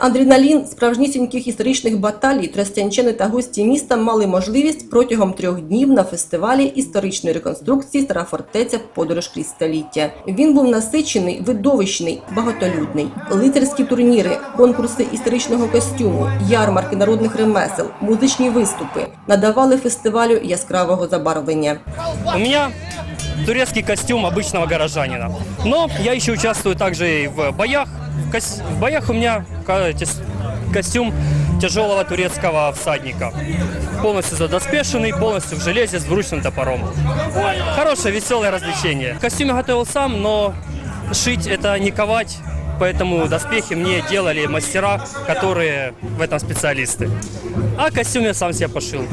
Адреналін справжнісіньких історичних баталій тростянчани та гості міста мали можливість протягом трьох днів на фестивалі історичної реконструкції Стара фортеця Подорож крізь століття. Він був насичений, видовищний, багатолюдний. Лицарські турніри, конкурси історичного костюму, ярмарки народних ремесел, музичні виступи надавали фестивалю яскравого забарвлення. У меня турецкий костюм обычного горожанина. Но я еще участвую также и в боях. В, кос- в боях у меня ка- тес- костюм тяжелого турецкого всадника. Полностью задоспешенный, полностью в железе с двуручным топором. Хорошее, веселое развлечение. Костюм я готовил сам, но шить это не ковать. Поэтому доспехи мне делали мастера, которые в этом специалисты. А костюм я сам себе пошил.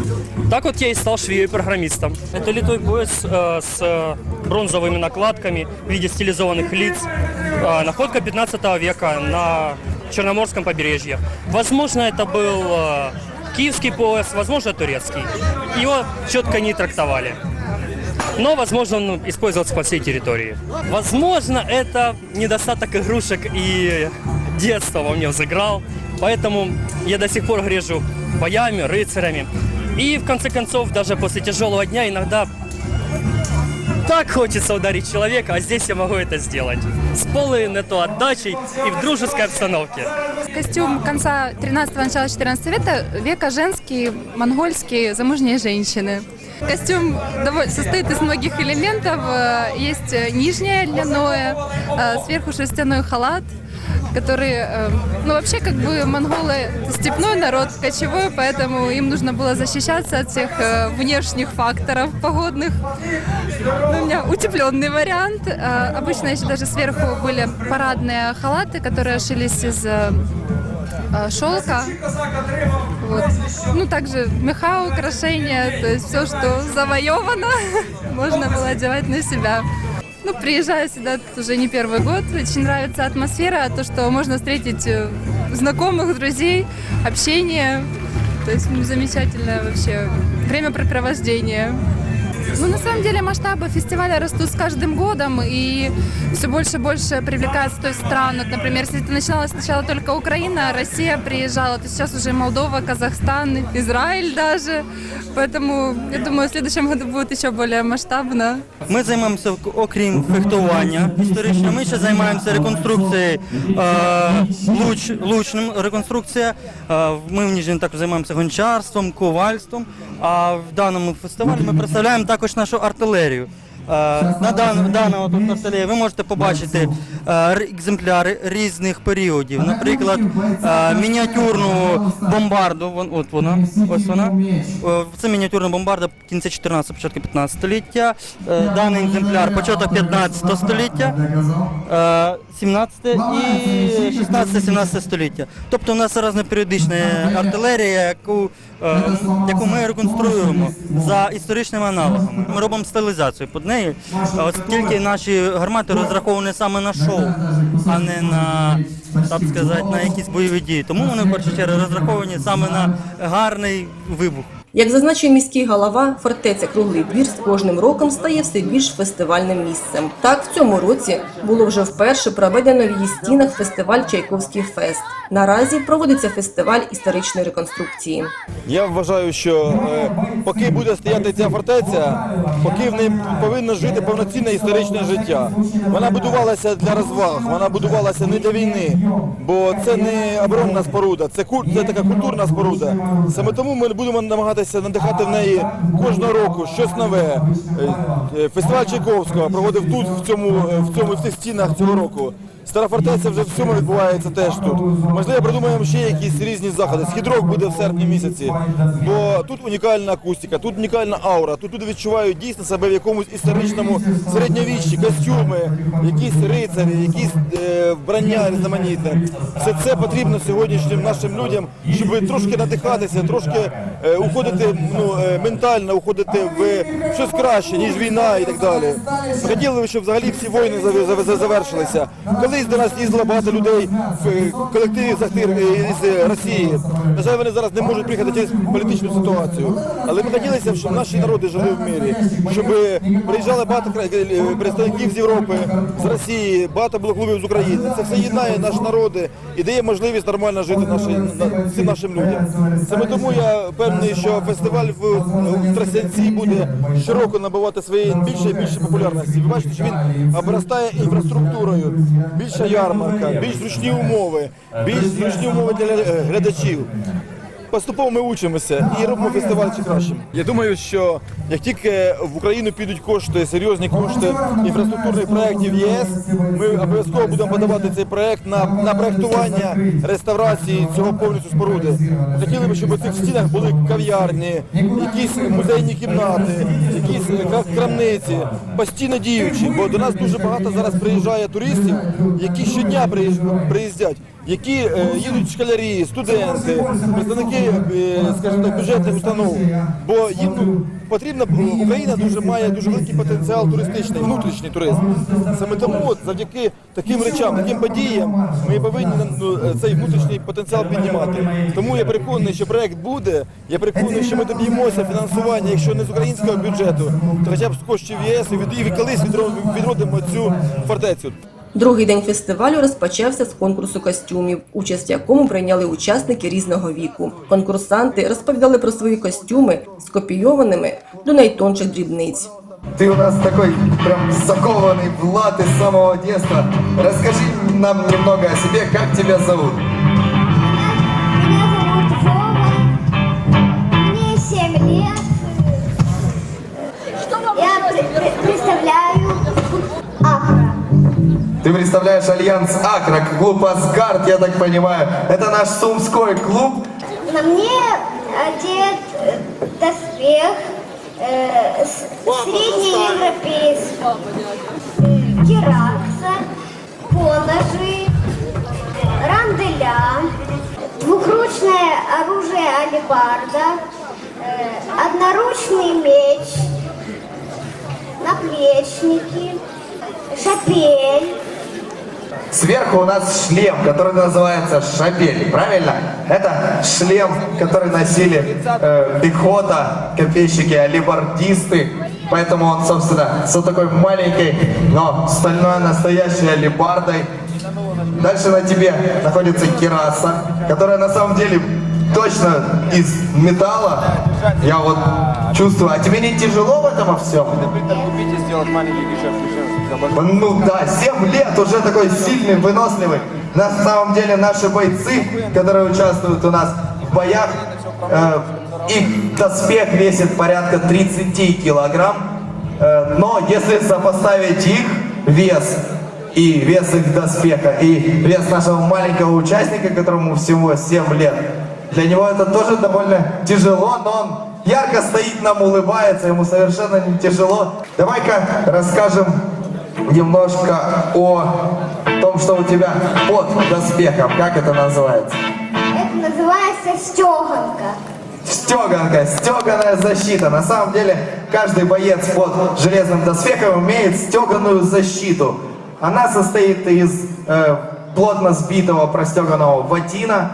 Так вот я и стал швеей-программистом. Это литой пояс э, с бронзовыми накладками в виде стилизованных лиц. Э, находка 15 века на Черноморском побережье. Возможно, это был э, киевский пояс, возможно, турецкий. Его четко не трактовали. Но, возможно, он использовался по всей территории. Возможно, это недостаток игрушек и детства во мне взыграл. Поэтому я до сих пор грежу боями, рыцарями. И, в конце концов, даже после тяжелого дня иногда так хочется ударить человека, а здесь я могу это сделать. С полной на то отдачей и в дружеской обстановке. Костюм конца 13-го, начала 14 века, века женский, монгольский, замужние женщины. Костюм доволь- состоит из многих элементов. Э, Есть э, нижнее льняное, э, сверху шерстяной халат, который, э, ну вообще как бы монголы степной народ, кочевой, поэтому им нужно было защищаться от всех э, внешних факторов погодных. Ну, у меня утепленный вариант. Э, Обычно еще даже сверху были парадные халаты, которые шились из э, э, шелка. Вот. Ну, также меха, украшения, то есть все, что завоевано, можно было одевать на себя. Ну, приезжаю сюда тут уже не первый год. Очень нравится атмосфера, то, что можно встретить э, знакомых, друзей, общение. То есть ну, замечательное вообще времяпрепровождение. Ну, на самом деле масштабы фестиваля растут с каждым годом, и все больше и больше привлекает с той стран. Вот, например, если это начиналось сначала только Украина, Россия приезжала, то сейчас уже Молдова, Казахстан, Израиль даже. Поэтому, я думаю, в следующем году будет еще более масштабно. Ми займаємося окрім фехтування історично. Ми ще займаємося реконструкцією е, луч, лучним реконструкція. Е, ми в Ніжні також займаємося гончарством, ковальством. А в даному фестивалі ми представляємо також нашу артилерію. Е, на дан, даному тут артилерії ви можете побачити е, екземпляри різних періодів. Наприклад, е, мініатюрну бомбарду. От вона, ось вона. Це мініатюрна бомбарда кінця 14 початку 15 століття. Даний екземпляр початок 15 століття, е, 17 і 16-17 століття. Тобто у нас різноперіодична артилерія, яку, яку ми реконструюємо за історичними аналогами. Ми робимо стилізацію під неї, оскільки наші гармати розраховані саме на шоу, а не на, так сказати, на якісь бойові дії. Тому вони в першу чергу розраховані саме на гарний вибух. Як зазначив міський голова, фортеця Круглий двір з кожним роком стає все більш фестивальним місцем. Так, в цьому році було вже вперше проведено в її стінах фестиваль Чайковський фест. Наразі проводиться фестиваль історичної реконструкції. Я вважаю, що е, поки буде стояти ця фортеця, поки в ній повинно жити повноцінне історичне життя. Вона будувалася для розваг, вона будувалася не для війни, бо це не оборонна споруда, це це така культурна споруда. Саме тому ми будемо намагатися надихати в неї кожного року щось нове. Е, е, Фестиваль Чайковського проводив тут, в цьому, е, в цьому в цих стінах цього року. Стара фортеця вже в цьому відбувається теж тут. Можливо, придумаємо ще якісь різні заходи. Східрок буде в серпні місяці, бо тут унікальна акустика, тут унікальна аура. Тут люди відчувають дійсно себе в якомусь історичному середньовіччі, костюми, якісь рицарі, якісь е, вбрання різноманітне. Все це потрібно сьогоднішнім нашим людям, щоб трошки надихатися, трошки е, уходити ну, е, ментально, уходити в щось краще, ніж війна і так далі. Хотіли щоб взагалі всі війни зав- зав- завершилися. Коли Колись до нас їздило багато людей в е, колективі Захтир е, з е, Росії. На жаль, вони зараз не можуть приїхати через політичну ситуацію. Але ми хотілося, б, щоб наші народи жили в мирі, щоб приїжджали багато представників з Європи, з Росії, багато було клубів з України. Це все єднає наші народи і дає можливість нормально жити всім нашим людям. Саме тому я впевнений, що фестиваль в, в буде щороку набувати своєї більше і більше популярності. Ви бачите, що він обростає інфраструктурою, більша ярмарка, більш зручні умови, більш зручні умови для е, глядачів. Поступово ми учимося і робимо фестиваль ще кращим. Я думаю, що як тільки в Україну підуть кошти, серйозні кошти інфраструктурних проєктів єС, ми обов'язково будемо подавати цей проєкт на, на проєктування реставрації цього повністю споруди. Хотіли б, щоб у цих стінах були кав'ярні, якісь музейні кімнати, якісь крамниці, постійно діючі, бо до нас дуже багато зараз приїжджає туристів, які щодня приїздять які е, їдуть школярі, студенти, представники, е, скажімо так, бюджетних установ. Бо їм ну, потрібно Україна дуже має дуже великий потенціал туристичний, внутрішній туризм. Саме тому завдяки таким речам, таким подіям, ми повинні е, цей внутрішній потенціал піднімати. Тому я переконаний, що проект буде. Я переконаний, що ми доб'ємося фінансування, якщо не з українського бюджету, то хоча б з коштів ЄС і від- і колись відродимо цю фортецю. Другий день фестивалю розпочався з конкурсу костюмів, участь в якому прийняли учасники різного віку. Конкурсанти розповідали про свої костюми, скопійованими до найтонших дрібниць. Ты у нас такой прям закованный в латы с самого детства. Расскажи нам немного о себе, как тебя зовут? Меня зовут Вова. Мне 7 лет. Ты представляешь Альянс Акра, клуб Асгард, я так понимаю. Это наш сумской клуб. На мне одет э, доспех э, с- среднеевропейский. Э, Керакса, поножи, ранделя, двухручное оружие алибарда, э, одноручный меч, наплечники, шапель. Сверху у нас шлем, который называется шапель, правильно? Это шлем, который носили э, пехота, копейщики, алибардисты. Поэтому он, собственно, с вот такой маленькой, но стальной настоящей алибардой. Дальше на тебе находится кераса, которая на самом деле точно из металла. Я вот чувствую. А тебе не тяжело в этом во всем? Ну да, 7 лет уже такой сильный, выносливый. На самом деле наши бойцы, которые участвуют у нас в боях, э, их доспех весит порядка 30 килограмм. Э, но если сопоставить их вес и вес их доспеха, и вес нашего маленького участника, которому всего 7 лет, для него это тоже довольно тяжело, но он ярко стоит, нам улыбается, ему совершенно не тяжело. Давай-ка расскажем немножко о том, что у тебя под доспехом. Как это называется? Это называется стеганка. Стеганка, стеганая защита. На самом деле, каждый боец под железным доспехом имеет стеганую защиту. Она состоит из э, плотно сбитого простеганного ватина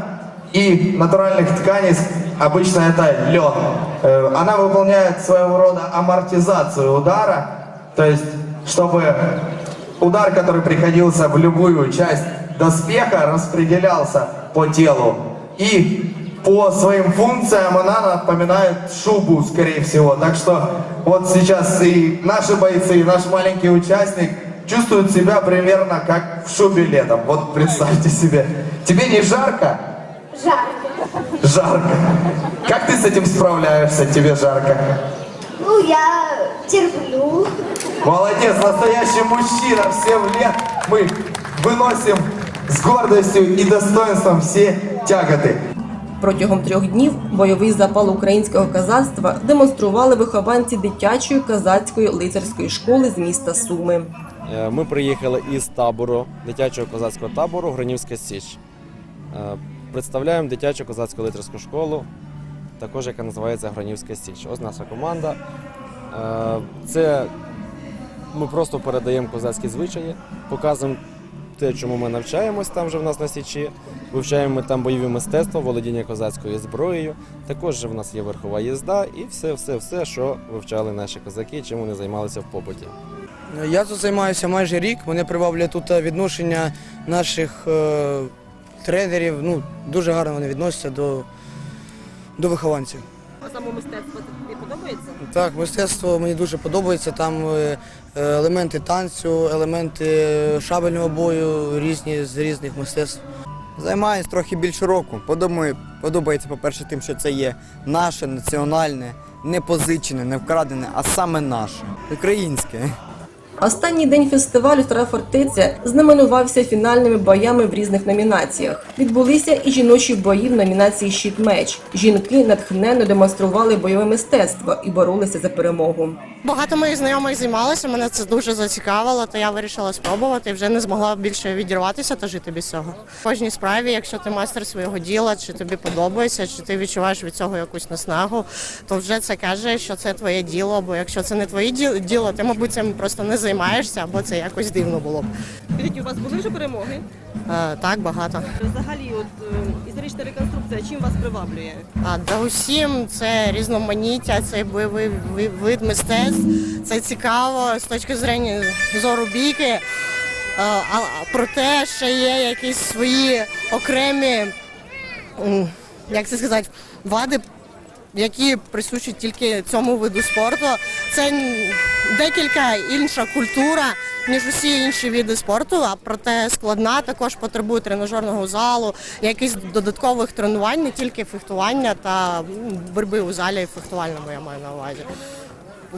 и натуральных тканей. Обычно это лед. Э, она выполняет своего рода амортизацию удара. То есть, чтобы удар, который приходился в любую часть доспеха, распределялся по телу. И по своим функциям она напоминает шубу, скорее всего. Так что вот сейчас и наши бойцы, и наш маленький участник чувствуют себя примерно как в шубе летом. Вот представьте себе. Тебе не жарко? Жарко. Жарко. Как ты с этим справляешься? Тебе жарко. Ну, я терплю. Молодец, настоящий мужчина в 7 лет. Мы выносим с гордостью и достоинством все тяготы. Протягом трьох днів бойовий запал українського казацтва демонстрували вихованці дитячої казацької лицарської школи з міста Суми. Е, Ми приїхали із табору, дитячого козацького табору Гронівська Січ. Е, Представляємо дитячу козацьку литерську школу, також яка називається Гронівська Січ. Ось наша команда. Е, Це ми просто передаємо козацькі звичаї, показуємо те, чому ми навчаємось там вже в нас на Січі. Вивчаємо ми там бойові мистецтва, володіння козацькою зброєю. Також в нас є верхова їзда і все, все, все, що вивчали наші козаки, чим вони займалися в побуті. Я тут займаюся майже рік. Мене приваблює тут е, відношення наших е, тренерів. Ну, дуже гарно вони відносяться до, до вихованців. А само мистецтво тобі подобається? Так, мистецтво мені дуже подобається. Там е, е, елементи танцю, елементи шабельного бою, різні з різних мистецтв. Займаюсь трохи більше року. Подумаю, подобається, по-перше, тим, що це є наше національне, не позичене, не вкрадене, а саме наше, українське. Останній день фестивалю Стара фортеця знаменувався фінальними боями в різних номінаціях. Відбулися і жіночі бої в номінації Щит меч. Жінки натхненно демонстрували бойове мистецтво і боролися за перемогу. Багато моїх знайомих займалися, мене це дуже зацікавило, то я вирішила спробувати і вже не змогла більше відірватися та жити без цього. В кожній справі, якщо ти майстер свого діла, чи тобі подобається, чи ти відчуваєш від цього якусь наснагу, то вже це каже, що це твоє діло. Бо якщо це не твоє діло, ти, мабуть, цим просто не займаєшся, або це якось дивно було б. Скажіть, у вас були вже перемоги? Е, так, багато. Взагалі, от історична реконструкція чим вас приваблює? А да усім це різноманіття, цей бойовий вид мистецтв. Це цікаво з точки зрення зору бійки. Е, а проте ще є якісь свої окремі, як це сказати, вади, які присущі тільки цьому виду спорту. Це декілька інша культура, ніж усі інші види спорту, а проте складна, також потребує тренажерного залу, якихось додаткових тренувань, не тільки фехтування та борьби у залі фехтувальному, я маю на увазі.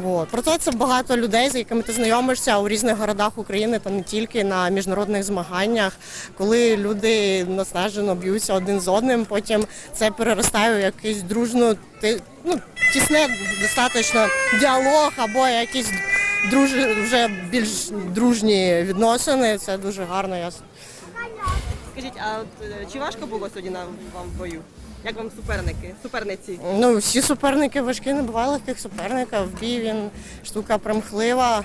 От. Проте це багато людей, з якими ти знайомишся у різних городах України та не тільки на міжнародних змаганнях, коли люди наснажено б'ються один з одним, потім це переростає у якийсь дружну, ну, тісне достатньо діалог або якісь друж, вже більш дружні відносини. Це дуже гарно. Я Скажіть, а от, е, чи важко було сьогодні вам в бою? Як вам суперники, суперниці? Ну, всі суперники важкі, не буває легких суперників. Бій він штука примхлива.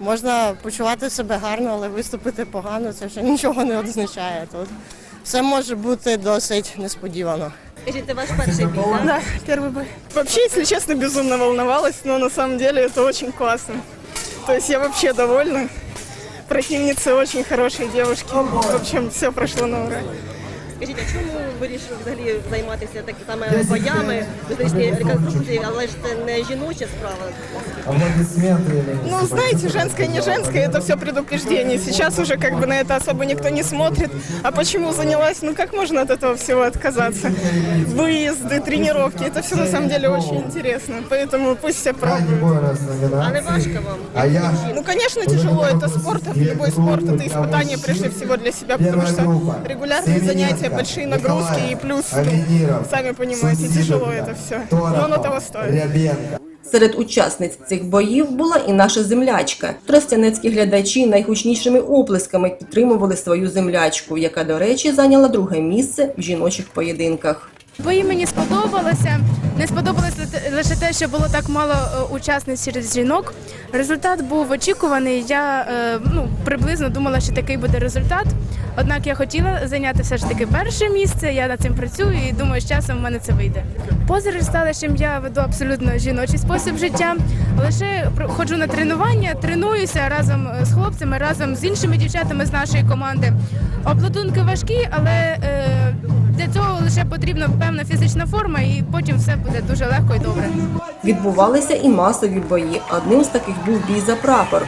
Можна почувати себе гарно, але виступити погано це вже нічого не означає. Тут все може бути досить несподівано. Скажіть, це ваш перший бій, так? Да, первый бой. Вообще, если честно, безумно волновалась, но на самом деле это очень классно. То есть я вообще довольна. Противницы очень хорошие девушки. В общем, все прошло на ура. Скажіть, а чому ви вирішили взагалі займатися так саме боями, історичної реконструкції, але ж це не жіноча справа? Аплодисменты. Ну, знаете, женское, не женское, это все предупреждение. Сейчас уже как бы на это особо никто не смотрит. А почему занялась? Ну, как можно от этого всего отказаться? Выезды, тренировки, это все на самом деле очень интересно. Поэтому пусть все пробуют. А не важко вам? А я Ну, конечно, тяжело, это спорт, а любой спорт это испытание прежде всего для себя, потому что регулярные занятия, большие нагрузки и плюс, ну, сами понимаете, тяжело это все. Но оно того стоит. Рябенко. Серед учасниць цих боїв була і наша землячка. Тростянецькі глядачі найгучнішими оплесками підтримували свою землячку, яка, до речі, зайняла друге місце в жіночих поєдинках. Бої мені сподобалося. Не сподобалося лише- те, що було так мало е, учасниць через жінок. Результат був очікуваний. Я е, ну, приблизно думала, що такий буде результат. Однак я хотіла зайняти все ж таки перше місце. Я над цим працюю і думаю, з часом в мене це вийде. Поза ресталищем я веду абсолютно жіночий спосіб життя. Лише ходжу на тренування, тренуюся разом е, з хлопцями, разом з іншими дівчатами з нашої команди. Обладунки важкі, але для цього лише потрібна певна фізична форма, і потім все буде дуже легко і добре. Відбувалися і масові бої. Одним з таких був бій за прапор.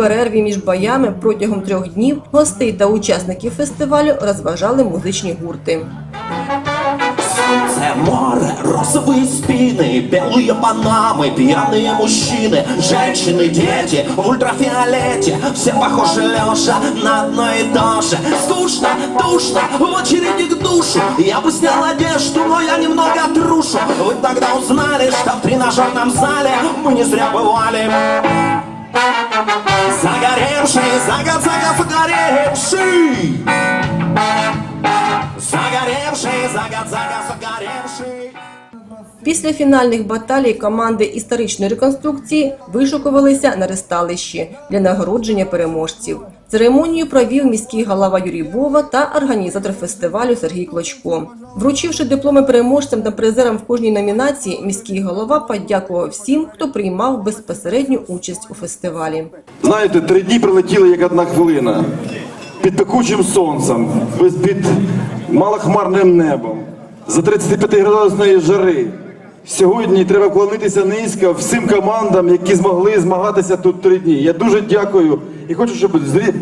перерві між боями протягом трьох днів гостей та учасників фестивалю розважали музичні гурти. Це море Розовые спины, белые панамы, пьяные мужчины, женщины, дети в ультрафиолете. Все похожи Леша на одно и то же. Скучно, душно, в очереди к душу. Я бы снял одежду, но я немного трушу. Вы тогда узнали, что в тренажерном зале мы не зря бывали. Загоревший, загад, загад, загоревший. Загоревший, загад, загоревший. Після фінальних баталій команди історичної реконструкції вишукувалися на ресталищі для нагородження переможців. Церемонію провів міський голова Юрій Бова та організатор фестивалю Сергій Клочко. Вручивши дипломи переможцям та призерам в кожній номінації, міський голова подякував всім, хто приймав безпосередню участь у фестивалі. Знаєте, три дні прилетіли як одна хвилина. Під пекучим сонцем, під малохмарним небом, за 35 градусної жари. Сьогодні треба вклонитися низько всім командам, які змогли змагатися тут три дні. Я дуже дякую і хочу, щоб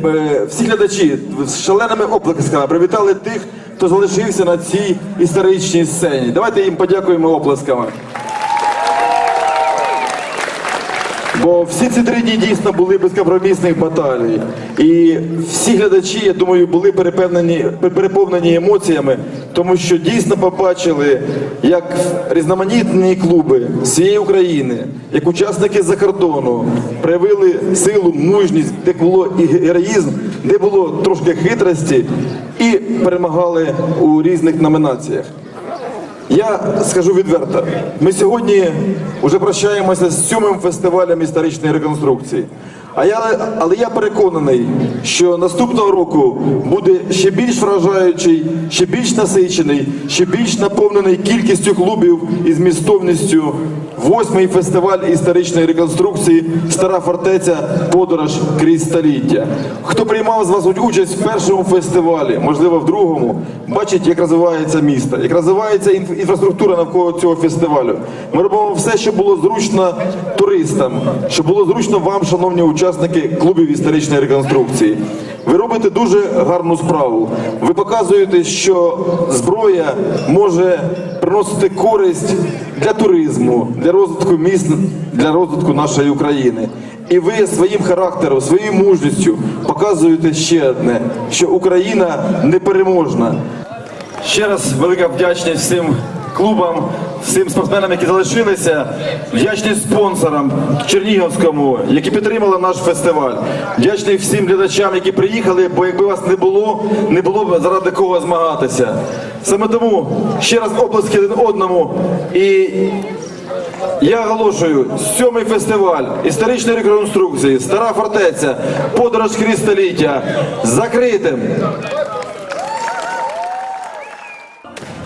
е, всі глядачі з шаленими оплесками привітали тих, хто залишився на цій історичній сцені. Давайте їм подякуємо оплесками. Бо всі ці три дні дійсно були безкомпромісних баталій. І всі глядачі, я думаю, були переповнені емоціями, тому що дійсно побачили, як різноманітні клуби всієї України, як учасники з-за кордону проявили силу, мужність, де було і героїзм, де було трошки хитрості, і перемагали у різних номінаціях. Я скажу відверто, ми сьогодні вже прощаємося з сьомим фестивалем історичної реконструкції. А я, але я переконаний, що наступного року буде ще більш вражаючий, ще більш насичений, ще більш наповнений кількістю клубів і змістовністю восьмий фестиваль історичної реконструкції Стара фортеця Подорож крізь століття. Хто приймав з вас участь в першому фестивалі, можливо, в другому, бачить, як розвивається місто, як розвивається інфраструктура навколо цього фестивалю. Ми робимо все, щоб було зручно туристам, щоб було зручно вам, шановні учасники клубів історичної реконструкції. Ви робите дуже гарну справу. Ви показуєте, що зброя може приносити користь для туризму, для розвитку міст, для розвитку нашої України. І ви своїм характером, своєю мужністю показуєте ще одне, що Україна непереможна. Ще раз велика вдячність всім клубам, всім спортсменам, які залишилися. Вдячність спонсорам Чернігівському, які підтримали наш фестиваль. Вдячний всім глядачам, які приїхали, бо якби вас не було, не було б заради кого змагатися. Саме тому ще раз оплески один одному і я оголошую сьомий фестиваль історичної реконструкції Стара фортеця, подорож крізь століття закритим.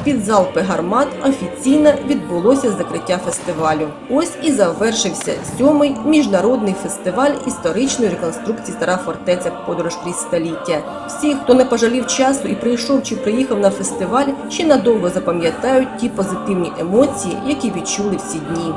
Під залпи гармат офіційно відбулося закриття фестивалю. Ось і завершився сьомий міжнародний фестиваль історичної реконструкції Стара фортеця Подорож крізь століття. Всі, хто не пожалів часу і прийшов чи приїхав на фестиваль, ще надовго запам'ятають ті позитивні емоції, які відчули всі дні.